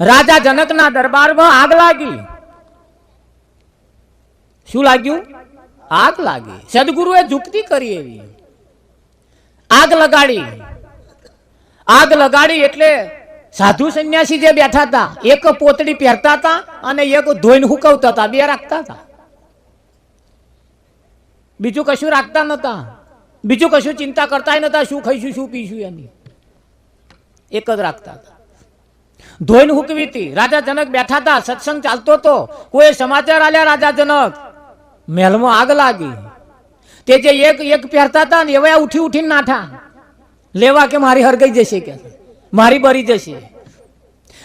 રાજા જનકના દરબારમાં આગ લાગી. શું લાગ્યું? આગ લાગી. સદગુરુએ જુક્તિ કરી એવી. આગ લગાડી. આગ લગાડી એટલે સાધુ સંન્યાસી જે બેઠા હતા, એક પોતડી પહેરતા હતા અને એક ધોઈને હુકવતા હતા, બે રાખતા હતા. બીજું કશું રાખતા નતા બીજું કશું ચિંતા કરતા નતા શું ખાઈશું, શું પીશું એની. એક જ રાખતા હતા. ધોઈને હુકવી હતી રાજા જનક બેઠા હતા સત્સંગ ચાલતો હતો કોઈ સમાચાર આલ્યા રાજા જનક? મહેલમાં આગ લાગી. તે જે એક એક પહેરતા હતા ને એવા ઉઠી ઉઠીને નાઠા. લેવા કે મારી હરગઈ જશે કે? મારી બરી જશે.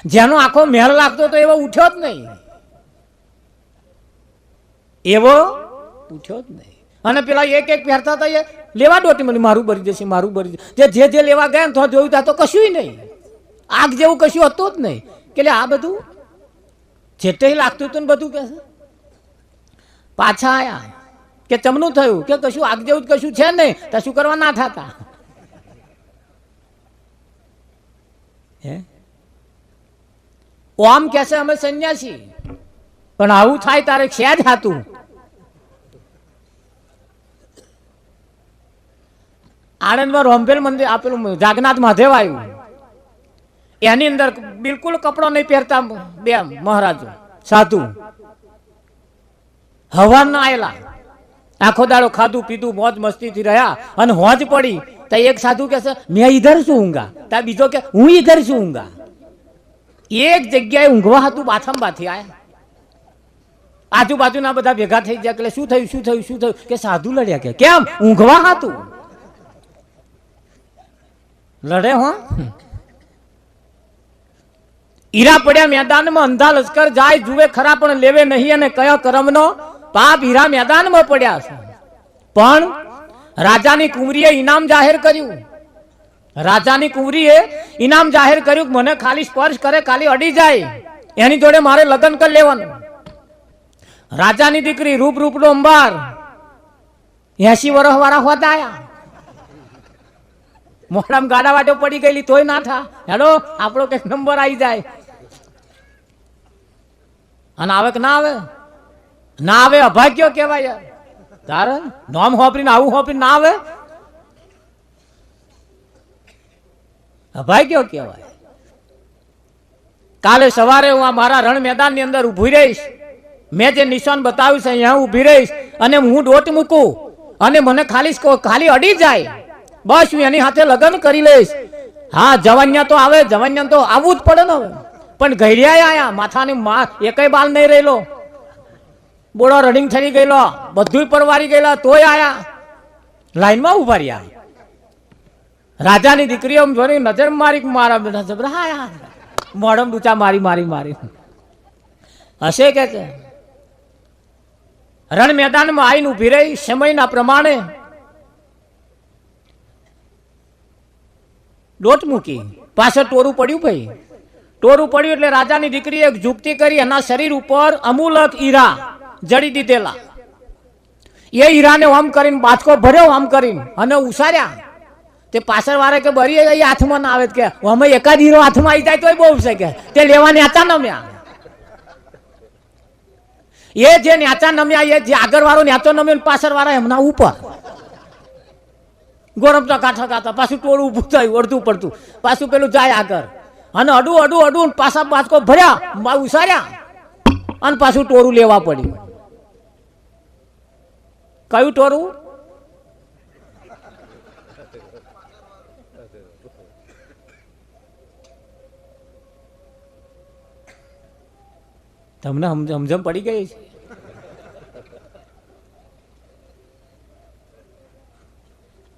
જેનો આખો મહેલ લાગતો તો એવો ઉઠ્યો જ નહીં. એવો ઉઠ્યો જ નહીં. અને પેલા એક એક પહેરતા હતા એ, લેવા દોટી મને, મારું બરી જશે, મારું બરી જશે. જે જે લેવા ગયા ને તો જોયું ત્યાં તો કશું નહીં. આગ જેવું કશું હતું જ નહીં. કે આ બધું જેટે લાગતું હતું ને બધું કે પાછા આયા. કે ચમનું થયું. કે કશું આગ જેવું જ કશું છે નહીં. તો શું કરવા ના થતા? હે? ઓમ કે છે અમે સંન્યાસી. પણ આવું થાય તારે છે જ હાતું આણંદમાં રોમભેલ મંદિર આપેલું જાગનાથ મહાદેવ આવ્યું. એની અંદર બિલકુલ કપડો નહીં પહેરતા બે મહારાજો. સાધુ. હવાના આયેલા. આખો દાડો ખાધું પીધું, મોજ મસ્તીથી રહ્યા અને હોજ પડી. તો એક સાધુ કે છે, મેં ઈધર શું ઊંઘા? ત્યાં બીજો કે હું ઈધર શું ઊંઘા? એક જગ્યાએ ઊંઘવા હતું બાથમ બાથી આ આજુબાજુના બધા ભેગા થઈ ગયા, એટલે શું થયું શું થયું શું થયું? કે સાધુ લડ્યા કે, કેમ? ઊંઘવા હતું લડે હો. હીરા પડ્યા મેદાનમાં અંધા લશ્કર જાય, જુએ ખરા પણ લેવે નહીં અને કયા કર્મનો? પાપ હીરા મેદાનમાં પડ્યા છે. પણ રાજાની કુંવરીએ ઇનામ જાહેર કર્યું. રાજાની કુંવરીએ ઇનામ જાહેર કર્યું મને ખાલી સ્પર્શ કરે, ખાલી અડી જાય. એની જોડે મારે લગ્ન કરી લેવાનું. રાજાની દીકરી રૂપ રૂપનો અંબાર એસી વર્ષ વાળા હોતા આયા. ગાડા વાટો પડી ગયેલી તોય ના થા. હેલો આપણો કંઈક નંબર આવી જાય. અને આવે કે ના આવે? ના આવે, અભાગ્યો કહેવાય. તારે? નોમ હોપરીને, આવું હોપરીને ના આવે? અભાગ્યો કહેવાય. કાલે સવારે હું આ મારા રણ મેદાનની અંદર ઊભી રહીશ. મેં જે નિશાન બતાવ્યું છે, અહીંયા ઊભી રહીશ. અને હું ડોટ મૂકું. અને મને ખાલી ખાલી અડી જાય. બસ, હું એની સાથે લગ્ન કરી લઈશ. હા, જવાન્યા તો આવે, જવાન્યા તો આવવું જ પડે ને હવે. પણ ઘડિયા આયા, માથાની મા એકય બાલ નહીં રહેલો. બોડો રનિંગ થઈ ગયેલો બધું પરવારી ગયેલા, તોય આયા. લાઈનમાં ઊભા રહ્યા. રાજાની દીકરીઓ જોઈને નજર મારી મારા નજર હા મોઢમ ડૂચા મારી મારી મારી. હશે કે છે? રણ મેદાનમાં આવીને ઊભી રહી, સમયના પ્રમાણે દોટ મૂકી. પાછળ ટોરું પડ્યું ભાઈ. ટોરું પડ્યું એટલે રાજાની દીકરીએ એક જુપતી કરી એના શરીર ઉપર અમૂલક હીરા જડી દીધેલા. એ હીરાને આમ કરીને બાચકો ભર્યો, આમ કરીને અને ઉસાર્યા. તે પાછળ વાળા કે બરી એ હાથમાં ના આવે કે અમે એકાદ હીરો હાથમાં આવી જાય તોય બહુ છે કે. તે લેવાની હતા નમ્યા. એ જે ન્યાચા નમ્યા, એ જે આગળ વાળો ન્યાચો નમ્યો પાછળ વાળા એમના ઉપર. ગોરમતા કાંઠા કાંઠા. પાછું ટોળું ઉભું થયું, અડધું પડતું. પાછું પેલું જાય આગળ. અને અડું અડું અડું પાછા પાછકો ભર્યા ઉસાર્યા. અને પાછું ટોરું લેવા પડ્યું. કયું ટોરું? તમને સમજ પડી ગઈ છે?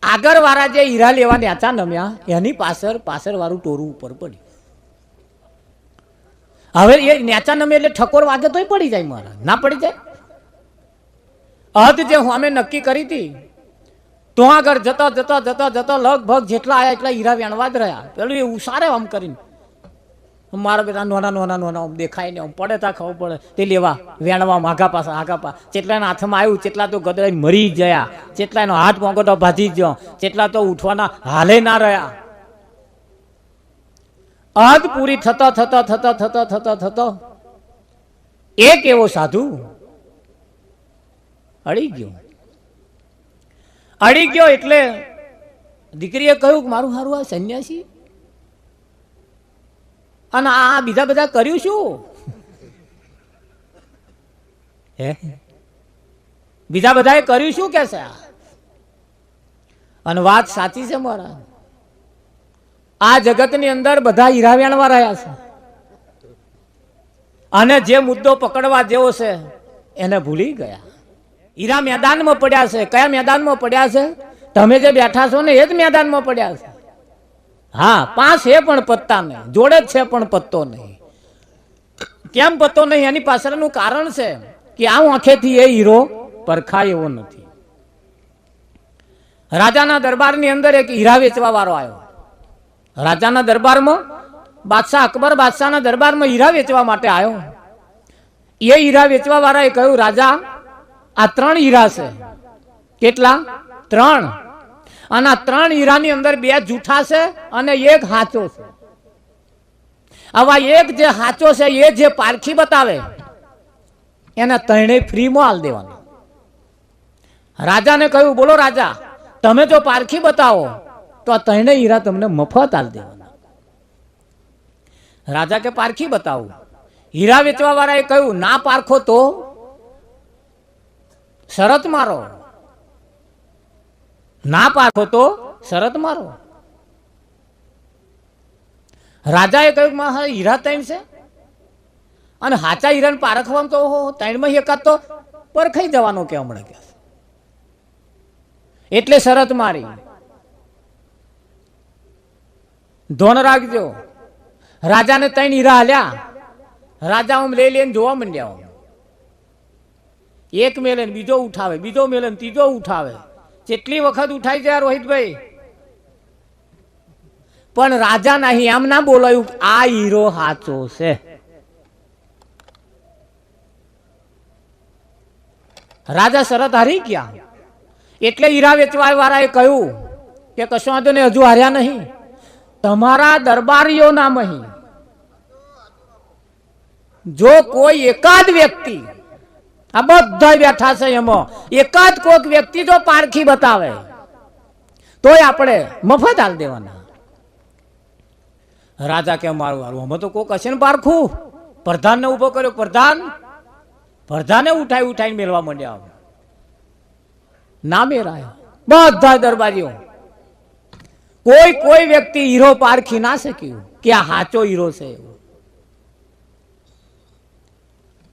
આગળ વાળા જે હીરા લેવા ન્યાચા નમ્યા, એની પાછળ પાછળ વાળું ટોરું ઉપર પડ્યું. હવે એ નેચા નમે એટલે ઠકોર વાગે તોય પડી જાય મારા. ના પડી જાય? હદ જે હું અમે નક્કી કરી હતી, તો આગળ જતા જતા જતા જતા લગભગ જેટલા આયા એટલા હીરા વેણવા જ રહ્યા. પેલું એ ઉસારે આમ કરીને. મારા બેટા નોના નોના નોના આમ દેખાય ને આમ પડે તા ખબર પડે. તે લેવા વેણવા માઘા પાસે આગા પા. ચેટલાના હાથમાં આવ્યું, જેટલા તો ગદડાઈ મરી ગયા. ચેટલાનો હાથ મોંગોટો ભાજી ગયો. જેટલા તો ઉઠવાના હાલે ના રહ્યા. હદ પૂરી થતા થતા થતા થતા થતા, થતો. એક એવો સાધુ અડી ગયો. અડી ગયો એટલે દીકરીએ કહ્યું કે મારું સારું આ સંન્યાસી. અને આ બીજા બધા કર્યું શું? હે? બીજા બધાએ કર્યું શું કે છે અને વાત સાચી છે મારા. આ જગતની અંદર બધા હીરાવ્યાણવા રહ્યા છે. અને જે મુદ્દો પકડવા જેવો છે, એને ભૂલી ગયા. હીરા મેદાનમાં પડ્યા છે. કયા મેદાનમાં પડ્યા છે? તમે જે બેઠા છો ને, એ જ મેદાનમાં પડ્યા છે. હા, પાંચ છે પણ પત્તા નહીં. જોડે જ છે પણ પત્તો નહીં. કેમ પત્તો નહીં? એની પાછળનું કારણ છે કે આ આંખેથી એ હીરો પરખાય એવો નથી. રાજાના દરબારની અંદર એક હીરા વેચવા વાળો આવ્યો. રાજાના દરબારમાં, બાદશાહ અકબર બાદશાહના દરબારમાં હીરા વેચવા માટે આવ્યો એ હીરા વેચવા વાળાએ કહ્યું, રાજા, આ ત્રણ હીરા છે. કેટલા? ત્રણ. અને ત્રણ હીરાની અંદર બે જૂઠા છે અને એક હાચો છે. આવા એક જે હાચો છે, એ જે પારખી બતાવે, એને ત્રણેય ફ્રીમાં હાલ દેવાનો. રાજાને કહ્યું, બોલો રાજા, તમે જો પારખી બતાવો તો આ ત્રણે હીરા તમને મફત આલ દેવાના. રાજા કે, પારખી બતાવું. હીરા વેચવા વાળાએ કહ્યું, ના પારખો તો શરત મારો. ના પારખો તો શરત મારો. રાજાએ કહ્યું મારા હીરા ત્રણ છે. અને હાચા હીરાને પારખવામાં તો, ઓહો, ત્રણમાં એકાદ તો પરખાઈ જવાનો કે હમણાં કે એટલે શરત મારી. ધોન રાખજો. રાજાને ત્રણ હીરા હાલ્યા રાજા આમ લઈ લઈને જોવા માંડ્યા આમ. એક મેલે બીજો ઉઠાવે, બીજો મેલે ત્રીજો ઉઠાવે. કેટલી વખત ઉઠાઈ જાય રોહિતભાઈ. પણ રાજા નહીં એમ ના બોલાયું આ હીરો સાચો છે. રાજા શરત હારી ગયા. એટલે હીરા વેચવા વાળાએ કહ્યું કે કશો વાંધો ને હજુ હાર્યા નહીં. તમારા દરબારીઓના મહી. જો કોઈ એકાદ વ્યક્તિ, આ બધા બેઠા છે એમાં, એકાદ કોઈક વ્યક્તિ જો પારખી બતાવે, તોય આપણે મફત હાલ દેવાના. રાજા કે મારું હારું અમે તો કોક હશે ને પારખું? પ્રધાનને ઊભો કર્યો, પ્રધાન, પ્રધાને ઉઠાઈ ઉઠાઈ મેળવા માંડ્યા. ના મેરાયો બધા દરબારીઓ. કોઈ કોઈ વ્યક્તિ હીરો પારખી ના શક્યું કે આ સાચો હીરો છે એવો.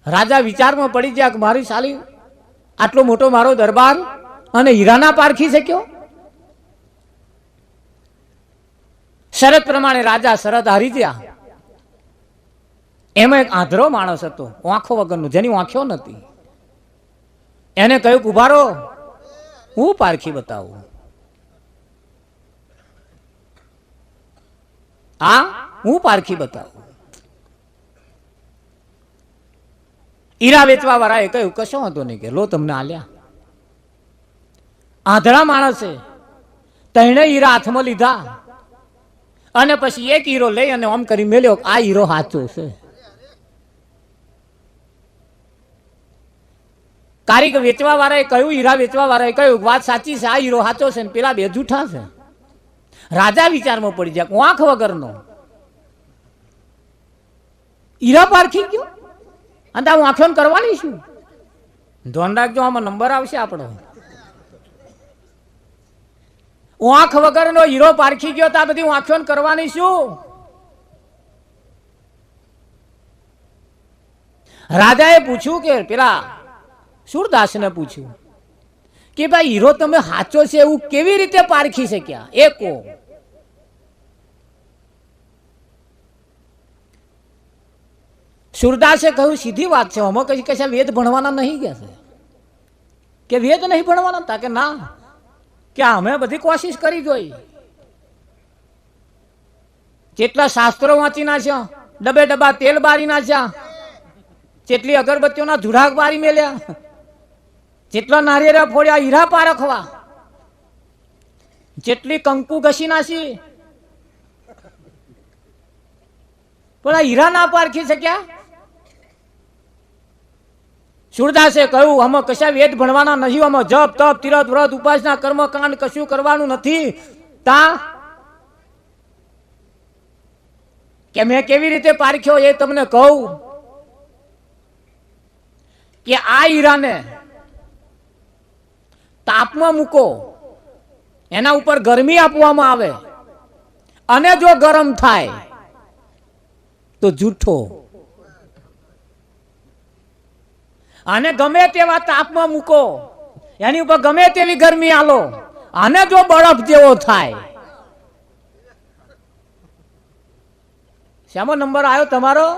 રાજા વિચારમાં પડી ગયા કે મારી સાલી આટલો મોટો મારો દરબાર અને હીરાના પારખી શક્યો? શરત પ્રમાણે રાજા શરત હારી ગયા. એમાં એક આંધરો માણસ હતો આંખો વગરનો, જેની આંખો નથી એને કહ્યું ઉભારો, હું પારખી બતાવું. આ હું પારખી બતાવું. હીરા વેચવા વાળાએ કહ્યું, કશો વાંધો નહીં કે, લો તમને આલ્યા આંધળા માણસે તેણે હીરા હાથમાં લીધા અને પછી એક હીરો લઈ અને આમ કરી મેલ્યો, આ હીરો સાચો છે. કારીગર વેચવા વાળાએ કહ્યું, હીરા વેચવા વાળાએ કહ્યું, વાત સાચી છે, આ હીરો સાચો છે ને પેલા બે જૂઠા છે. રાજા વિચારમાં પડી જાય આંખ વગરનો. ઈરા પારખી ગયો? અને આ આંખો કરવાની શું ધોન રાખજો, આમાં નંબર આવશે આપણો. આંખ વગરનો હીરો પારખી ગયો, તો આ બધી આંખો કરવાની શું રાજાએ પૂછ્યું કે, પેલા સુરદાસને પૂછ્યું? કે ભાઈ હીરો તમે સાચો છે એવું કેવી રીતે પારખી શક્યા? એ સુરદાસે કહ્યું, સીધી વાત છે અમે કઈ કશા વેદ ભણવાના નહીં ગયા છે? કે વેદ નહીં ભણવાના? તા કે ના. કે અમે બધી કોશિશ કરી જોઈ. જેટલા શાસ્ત્રો વાંચી નાખ્યા ડબે ડબ્બા તેલ બારી નાખ્યા જેટલી અગરબત્તીઓના ધુરાક બારી મેલ્યા. જેટલા નારિયેરા ફોડ્યા, હીરા પારખવા જેટલી કંકુ ઘસી નાસી. પણ હીરા ના પારખી શક્યા? સુરદાસે કહ્યું, અમે કશા વેદ ભણવાના નહીં અમે જપ, તપ તીરથ વ્રત, ઉપાસના, કર્મ, કાંડ કશું કરવાનું નથી. તા, કે મેં કેવી રીતે પારખ્યો એ તમને કહું? કે આ હીરાને તાપમાં મૂકો. એના ઉપર ગરમી આપવામાં આવે. અને જો ગરમ થાય, તો જૂઠો. અને ગમે તેવા તાપમાં મૂકો, એની ઉપર ગમે તેવી ગરમી આલો. અને જો બરફ જેવો થાય. શામો નંબર આવ્યો તમારો?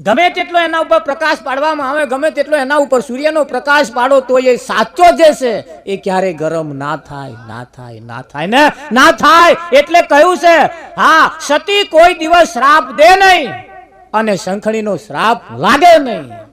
ગમે તેટલો એના ઉપર પ્રકાશ પાડવામાં આવે, ગમે તેટલો એના ઉપર સૂર્યનો પ્રકાશ પાડો, તો એ સાચો જે છે એ ક્યારે ગરમ ના થાય ના થાય ના થાય ને? ના થાય એટલે કહ્યું છે, હા, સતી કોઈ દિવસ શ્રાપ દે નહીં અને શંખણીનો શ્રાપ લાગે નહીં.